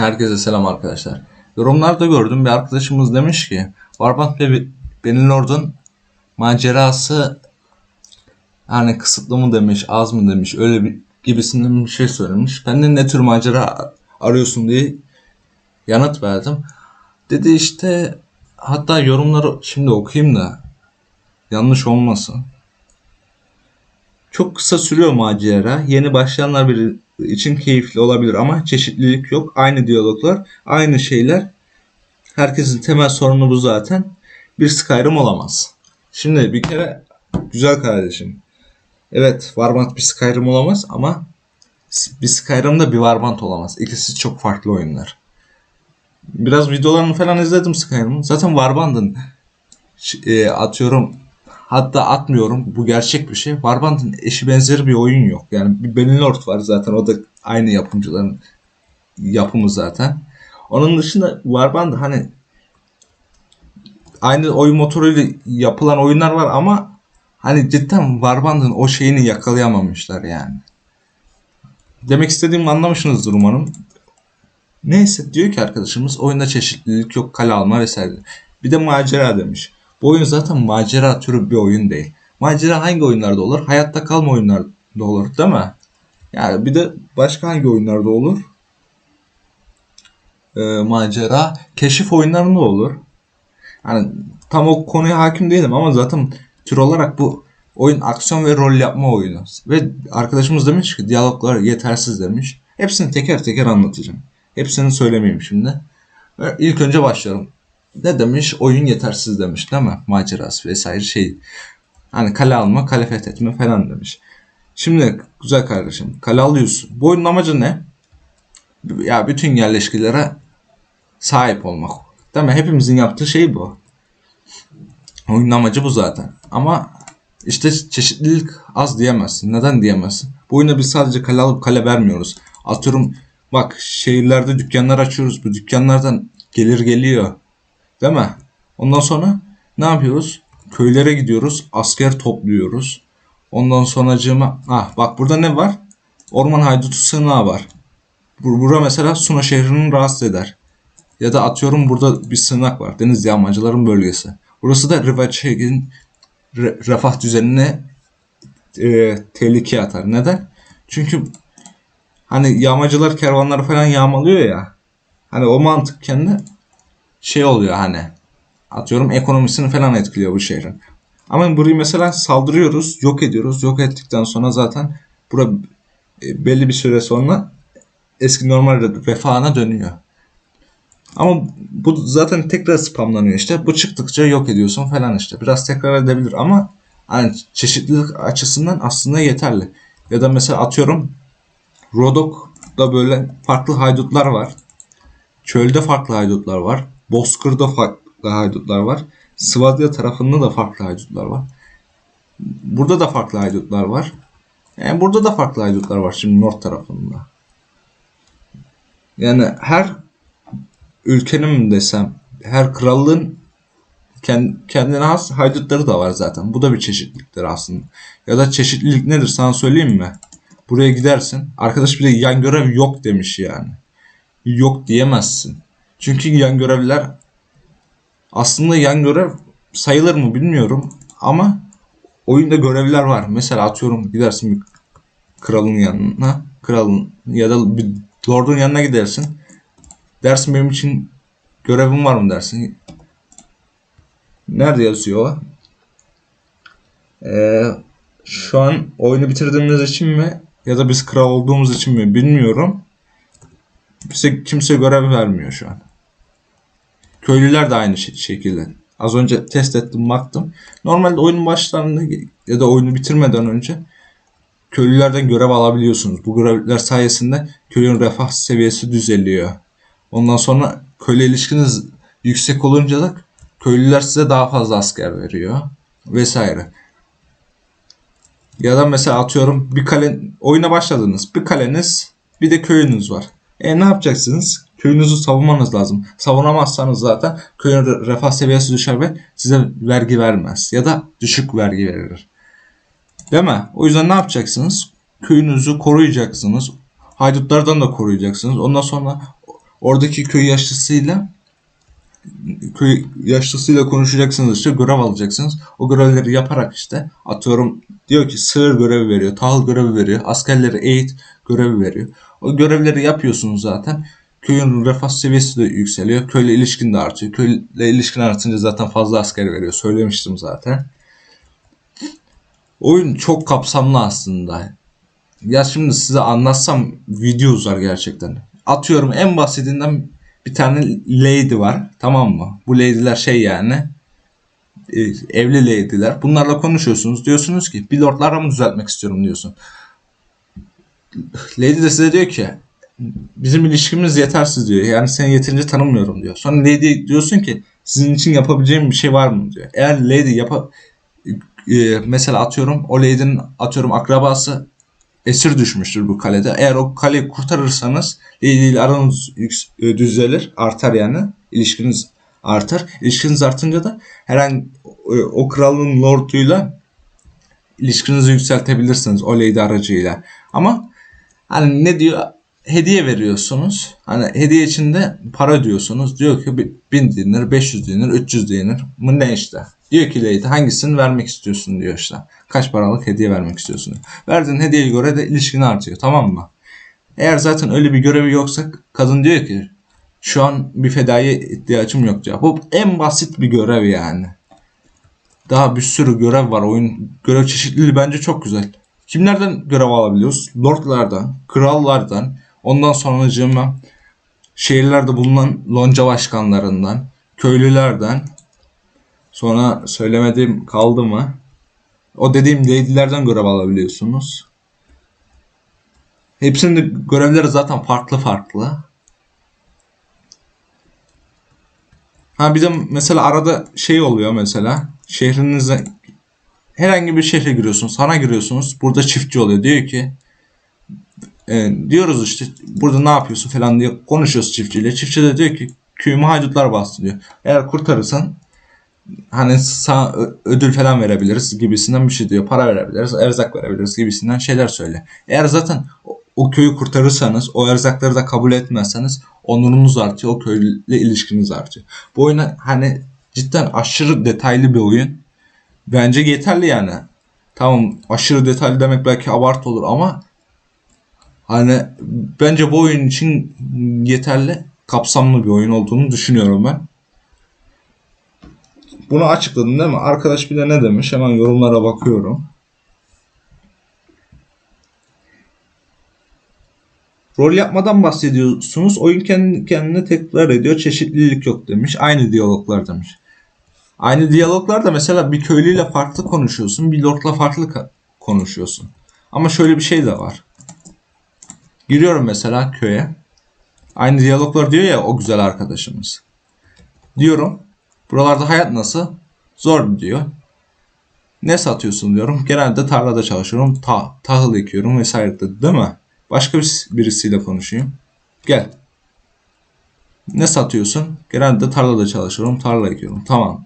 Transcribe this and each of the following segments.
Herkese selam arkadaşlar. Yorumlarda gördüm bir arkadaşımız demiş ki Warband ve Benilord'un macerası yani kısıtlı mı demiş, az mı demiş, öyle bir gibisinden bir şey söylemiş. Ben de ne tür macera arıyorsun diye yanıt verdim. Dedi işte hatta yorumları şimdi okuyayım da yanlış olmasın. Çok kısa sürüyor macera. Yeni başlayanlar biri için keyifli olabilir ama çeşitlilik yok. Aynı diyaloglar, aynı şeyler. Herkesin temel sorunu bu zaten. Bir Skyrim olamaz. Şimdi bir kere güzel kardeşim. Evet Warband bir Skyrim olamaz ama bir Skyrim da bir Warband olamaz. İkisi çok farklı oyunlar. Biraz videolarını falan izledim Skyrim'in. Zaten Warband'ın e, atıyorum hatta atmıyorum. Bu gerçek bir şey. Warband'ın eşi benzeri bir oyun yok. Yani bir Benilord var zaten. O da aynı yapımcıların yapımı zaten. Onun dışında Warband hani aynı oyun motoruyla yapılan oyunlar var ama hani cidden Warband'ın o şeyini yakalayamamışlar yani. Demek istediğimi anlamışsınızdır umarım. Neyse diyor ki arkadaşımız oyunda çeşitlilik yok kale alma vesaire. Bir de macera demiş. Bu oyun zaten macera türü bir oyun değil. Macera hangi oyunlarda olur? Hayatta kalma oyunlarda olur değil mi? Yani bir de başka hangi oyunlarda olur? Ee, macera keşif oyunlarında olur. Yani tam o konuya hakim değilim ama zaten tür olarak bu oyun aksiyon ve rol yapma oyunu. Ve arkadaşımız demiş ki diyaloglar yetersiz demiş. Hepsini teker teker anlatacağım. Hepsini söylemeyeyim şimdi. İlk önce başlıyorum. Ne demiş? Oyun yetersiz demiş değil mi? Macerası vesaire şey. Hani kale alma, kale fethetme falan demiş. Şimdi güzel kardeşim kale alıyorsun. Bu oyunun amacı ne? Ya bütün yerleşkelere sahip olmak. Değil mi? Hepimizin yaptığı şey bu. Oyunun amacı bu zaten. Ama işte çeşitlilik az diyemezsin. Neden diyemezsin? Bu oyunda biz sadece kale alıp kale vermiyoruz. Atıyorum bak şehirlerde dükkanlar açıyoruz. Bu dükkanlardan gelir geliyor. Değil mi? Ondan sonra ne yapıyoruz? Köylere gidiyoruz. Asker topluyoruz. Ondan sonracığıma ah bak burada ne var? Orman haydutu sığınağı var. Bur mesela Suna şehrini rahatsız eder. Ya da atıyorum burada bir sığınak var. Deniz yağmacıların bölgesi. Burası da Rivaçek'in re refah düzenine e, tehlikeye atar. Neden? Çünkü hani yağmacılar kervanları falan yağmalıyor ya. Hani o mantık kendi şey oluyor hani atıyorum ekonomisini falan etkiliyor bu şehrin. Ama burayı mesela saldırıyoruz, yok ediyoruz. Yok ettikten sonra zaten bura e, belli bir süre sonra eski normal refahına dönüyor. Ama bu zaten tekrar spamlanıyor işte. Bu çıktıkça yok ediyorsun falan işte. Biraz tekrar edebilir ama hani çeşitlilik açısından aslında yeterli. Ya da mesela atıyorum Rodok'da böyle farklı haydutlar var. Çölde farklı haydutlar var. Bozkır'da farklı haydutlar var. Svadya tarafında da farklı haydutlar var. Burada da farklı haydutlar var. Yani burada da farklı haydutlar var şimdi North tarafında. Yani her ülkenin desem her krallığın kendine has haydutları da var zaten. Bu da bir çeşitliliktir aslında. Ya da çeşitlilik nedir sana söyleyeyim mi? Buraya gidersin. Arkadaş bir de yan görev yok demiş yani. Yok diyemezsin. Çünkü yan görevler aslında yan görev sayılır mı bilmiyorum ama oyunda görevler var. Mesela atıyorum gidersin bir kralın yanına, kralın ya da bir lordun yanına gidersin. Dersin benim için görevim var mı dersin. Nerede yazıyor? Ee, şu an oyunu bitirdiğimiz için mi ya da biz kral olduğumuz için mi bilmiyorum. Bize kimse görev vermiyor şu an. Köylüler de aynı şekilde. Az önce test ettim baktım. Normalde oyunun başlarında ya da oyunu bitirmeden önce köylülerden görev alabiliyorsunuz. Bu görevler sayesinde köyün refah seviyesi düzeliyor. Ondan sonra köyle ilişkiniz yüksek olunca da köylüler size daha fazla asker veriyor vesaire. Ya da mesela atıyorum bir kale oyuna başladınız. Bir kaleniz bir de köyünüz var. E ne yapacaksınız? Köyünüzü savunmanız lazım. Savunamazsanız zaten köyün refah seviyesi düşer ve size vergi vermez. Ya da düşük vergi verir. Değil mi? O yüzden ne yapacaksınız? Köyünüzü koruyacaksınız. Haydutlardan da koruyacaksınız. Ondan sonra Oradaki köy yaşlısıyla köy yaşlısıyla konuşacaksınız işte görev alacaksınız. O görevleri yaparak işte atıyorum diyor ki sığır görevi veriyor, tahıl görevi veriyor, askerleri eğit görevi veriyor. O görevleri yapıyorsunuz zaten. Köyün refah seviyesi de yükseliyor. Köyle ilişkin de artıyor. Köyle ilişkin artınca zaten fazla asker veriyor. Söylemiştim zaten. Oyun çok kapsamlı aslında. Ya şimdi size anlatsam video uzar gerçekten. Atıyorum en basitinden bir tane lady var. Tamam mı? Bu lady'ler şey yani e, evli lady'ler. Bunlarla konuşuyorsunuz. Diyorsunuz ki bir lordlarla mı düzeltmek istiyorum diyorsun. Lady de size diyor ki bizim ilişkimiz yetersiz diyor. Yani seni yeterince tanımıyorum diyor. Sonra Lady diyorsun ki sizin için yapabileceğim bir şey var mı diyor. Eğer Lady yapa e, mesela atıyorum o Lady'nin atıyorum akrabası esir düşmüştür bu kalede. Eğer o kaleyi kurtarırsanız Lady ile aranız e, düzelir, artar yani. İlişkiniz artar. İlişkiniz artınca da herhangi e, o kralın lorduyla ilişkinizi yükseltebilirsiniz o Lady aracıyla. Ama hani ne diyor? Hediye veriyorsunuz. Hani hediye içinde para ödüyorsunuz. Diyor ki bi- 1000 dinar, 500 dinar, 300 dinar mı ne işte. Diyor ki Lady hangisini vermek istiyorsun diyor işte. Kaç paralık hediye vermek istiyorsun diyor. Verdiğin hediyeye göre de ilişkin artıyor tamam mı? Eğer zaten öyle bir görevi yoksa kadın diyor ki şu an bir fedaya ihtiyacım yok diyor. Bu en basit bir görev yani. Daha bir sürü görev var. Oyun görev çeşitliliği bence çok güzel. Kimlerden görev alabiliyoruz? Lordlardan, krallardan, ondan sonracığıma şehirlerde bulunan lonca başkanlarından, köylülerden, sonra söylemediğim kaldı mı? O dediğim lady'lerden görev alabiliyorsunuz. Hepsinin görevleri zaten farklı farklı. Ha bir de mesela arada şey oluyor mesela. Şehrinize herhangi bir şehre giriyorsunuz. Sana giriyorsunuz. Burada çiftçi oluyor. Diyor ki e, diyoruz işte burada ne yapıyorsun falan diye konuşuyoruz çiftçiyle. Çiftçi de diyor ki köyümü haydutlar bastı diyor. Eğer kurtarırsan hani sana ödül falan verebiliriz gibisinden bir şey diyor. Para verebiliriz, erzak verebiliriz gibisinden şeyler söyle. Eğer zaten o köyü kurtarırsanız, o erzakları da kabul etmezseniz onurunuz artıyor, o köyle ilişkiniz artıyor. Bu oyuna hani cidden aşırı detaylı bir oyun. Bence yeterli yani. Tamam aşırı detaylı demek belki abartı olur ama hani bence bu oyun için yeterli kapsamlı bir oyun olduğunu düşünüyorum ben. Bunu açıkladım değil mi? Arkadaş bir de ne demiş? Hemen yorumlara bakıyorum. Rol yapmadan bahsediyorsunuz. Oyun kendi kendine tekrar ediyor. Çeşitlilik yok demiş. Aynı diyaloglar demiş. Aynı diyaloglarda mesela bir köylüyle farklı konuşuyorsun. Bir lordla farklı konuşuyorsun. Ama şöyle bir şey de var. Giriyorum mesela köye. Aynı diyaloglar diyor ya o güzel arkadaşımız. Diyorum. Buralarda hayat nasıl? Zor diyor. Ne satıyorsun diyorum. Genelde tarlada çalışıyorum. Ta tahıl ekiyorum vesaire de değil mi? Başka bir- birisiyle konuşayım. Gel. Ne satıyorsun? Genelde tarlada çalışıyorum. Tarla ekiyorum. Tamam.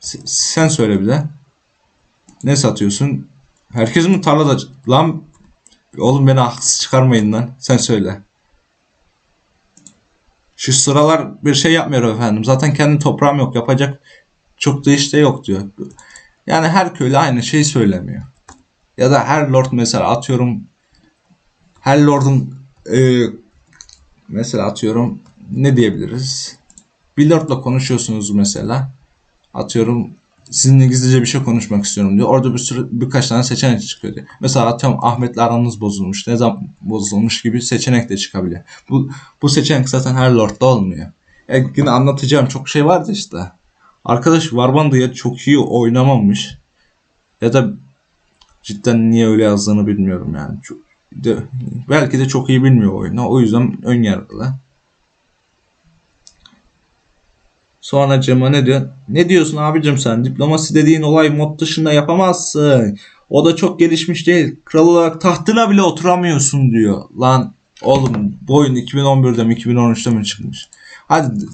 S- sen söyle bir de. Ne satıyorsun? Herkes mi tarlada? Lan oğlum beni haksız çıkarmayın lan. Sen söyle. Şu sıralar bir şey yapmıyor efendim. Zaten kendi toprağım yok. Yapacak çok da işte yok diyor. Yani her köylü aynı şeyi söylemiyor. Ya da her lord mesela atıyorum her lordun e, mesela atıyorum ne diyebiliriz? Bir lordla konuşuyorsunuz mesela. Atıyorum sizinle gizlice bir şey konuşmak istiyorum diyor. Orada bir sürü birkaç tane seçenek çıkıyor diyor. Mesela atıyorum Ahmet'le aranız bozulmuş. Ne zaman bozulmuş gibi seçenek de çıkabiliyor. Bu bu seçenek zaten her lordda olmuyor. Ya yine anlatacağım çok şey vardı işte. Arkadaş Warband'ı ya çok iyi oynamamış ya da cidden niye öyle yazdığını bilmiyorum yani. Çok, de, belki de çok iyi bilmiyor oyunu. O yüzden ön yargılı. Sonra Cem'a ne diyor? Ne diyorsun abicim sen? Diplomasi dediğin olay mod dışında yapamazsın. O da çok gelişmiş değil. Kral olarak tahtına bile oturamıyorsun diyor. Lan oğlum bu oyun 2011'de mi 2013'te mi çıkmış? Hadi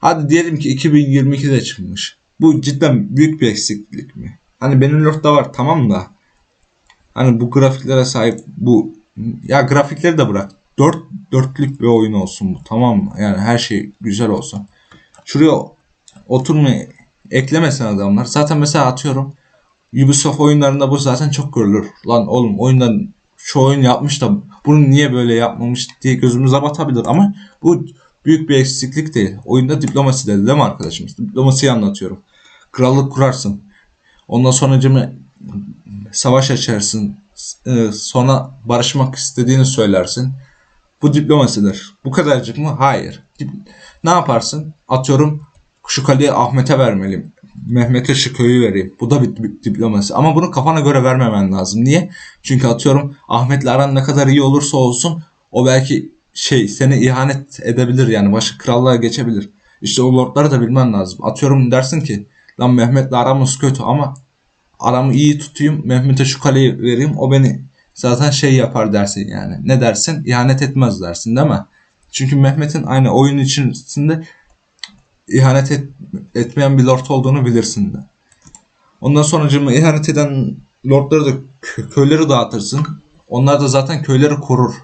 hadi diyelim ki 2022'de çıkmış. Bu cidden büyük bir eksiklik mi? Hani benim lordda var tamam da hani bu grafiklere sahip bu ya grafikleri de bırak. dört dörtlük bir oyun olsun bu tamam mı? Yani her şey güzel olsun. Şuraya oturmayı eklemesin adamlar. Zaten mesela atıyorum Ubisoft oyunlarında bu zaten çok görülür. Lan oğlum oyundan şu oyun yapmış da bunu niye böyle yapmamış diye gözümüze batabilir ama bu büyük bir eksiklik değil. Oyunda diplomasi dedi değil mi arkadaşımız? Diplomasiyi anlatıyorum. Krallık kurarsın. Ondan sonra cimi savaş açarsın. Ee, Sonra barışmak istediğini söylersin. Bu diplomasidir. Bu kadarcık mı? Hayır. Ne yaparsın? Atıyorum şu kaleyi Ahmet'e vermeliyim. Mehmet'e şu köyü vereyim. Bu da bir dip- diplomasi. Ama bunu kafana göre vermemen lazım. Niye? Çünkü atıyorum Ahmet'le aran ne kadar iyi olursa olsun o belki şey seni ihanet edebilir yani başka krallığa geçebilir. İşte o lordları da bilmen lazım. Atıyorum dersin ki lan Mehmet'le aramız kötü ama aramı iyi tutayım Mehmet'e şu kaleyi vereyim o beni zaten şey yapar dersin yani. Ne dersin? İhanet etmez dersin değil mi? Çünkü Mehmet'in aynı oyun içerisinde ihanet et- etmeyen bir lord olduğunu bilirsin de. Ondan sonra ihanet eden lordları da kö- köyleri dağıtırsın. Onlar da zaten köyleri korur.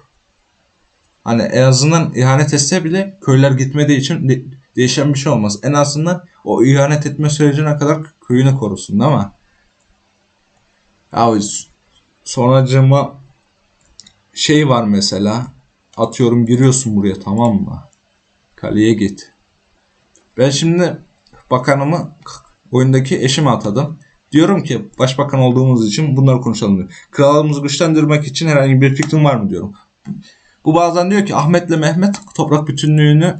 Hani en azından ihanet etse bile köyler gitmediği için de- değişen bir şey olmaz. En azından o ihanet etme sürecine kadar köyünü korusun mi? Ya sonracığıma şey var mesela atıyorum giriyorsun buraya tamam mı? Kaleye git. Ben şimdi bakanımı oyundaki eşime atadım. Diyorum ki başbakan olduğumuz için bunları konuşalım diyor. Krallığımızı güçlendirmek için herhangi bir fikrin var mı diyorum. Bu bazen diyor ki Ahmet'le Mehmet toprak bütünlüğünü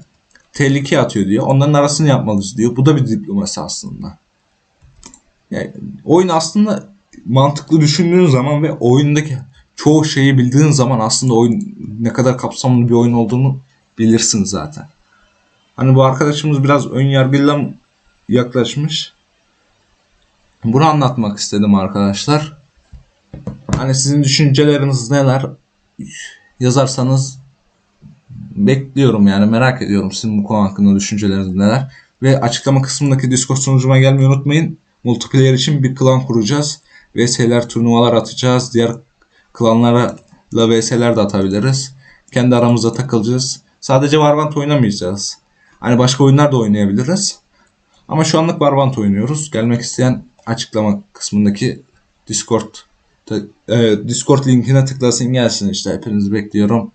tehlikeye atıyor diyor. Onların arasını yapmalıyız diyor. Bu da bir diplomasi aslında. Yani oyun aslında mantıklı düşündüğün zaman ve oyundaki çoğu şeyi bildiğin zaman aslında oyun ne kadar kapsamlı bir oyun olduğunu bilirsin zaten. Hani bu arkadaşımız biraz ön yargıyla yaklaşmış. Bunu anlatmak istedim arkadaşlar. Hani sizin düşünceleriniz neler? Yazarsanız bekliyorum yani merak ediyorum sizin bu konu hakkında düşünceleriniz neler. Ve açıklama kısmındaki Discord sunucuma gelmeyi unutmayın. Multiplayer için bir klan kuracağız. VS'ler, turnuvalar atacağız. Diğer klanlara la VS'ler de atabiliriz. Kendi aramızda takılacağız. Sadece Warband oynamayacağız. Hani başka oyunlar da oynayabiliriz. Ama şu anlık Warband oynuyoruz. Gelmek isteyen açıklama kısmındaki Discord e, Discord linkine tıklasın gelsin işte. Hepinizi bekliyorum.